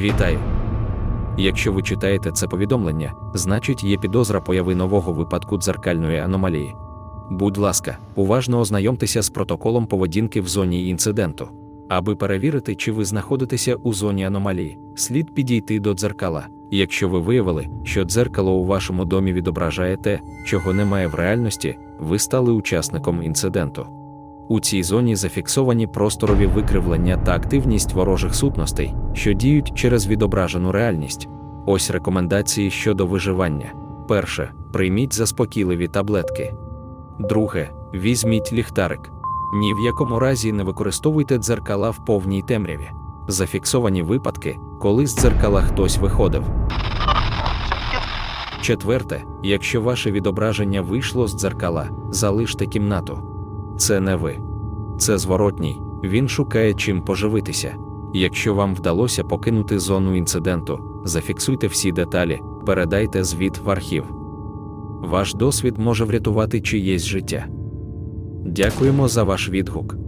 Вітаю! Якщо ви читаєте це повідомлення, значить є підозра появи нового випадку дзеркальної аномалії. Будь ласка, уважно ознайомтеся з протоколом поведінки в зоні інциденту. Аби перевірити, чи ви знаходитеся у зоні аномалії, слід підійти до дзеркала. Якщо ви виявили, що дзеркало у вашому домі відображає те, чого немає в реальності, ви стали учасником інциденту. У цій зоні зафіксовані просторові викривлення та активність ворожих сутностей, що діють через відображену реальність. Ось рекомендації щодо виживання. Перше. Прийміть заспокійливі таблетки. Друге. Візьміть ліхтарик. Ні в якому разі не використовуйте дзеркала в повній темряві. Зафіксовані випадки, коли з дзеркала хтось виходив. Четверте, якщо ваше відображення вийшло з дзеркала, залиште кімнату. Це не ви. Це зворотній, він шукає чим поживитися. Якщо вам вдалося покинути зону інциденту, зафіксуйте всі деталі, передайте звіт в архів. Ваш досвід може врятувати чиєсь життя. Дякуємо за ваш відгук.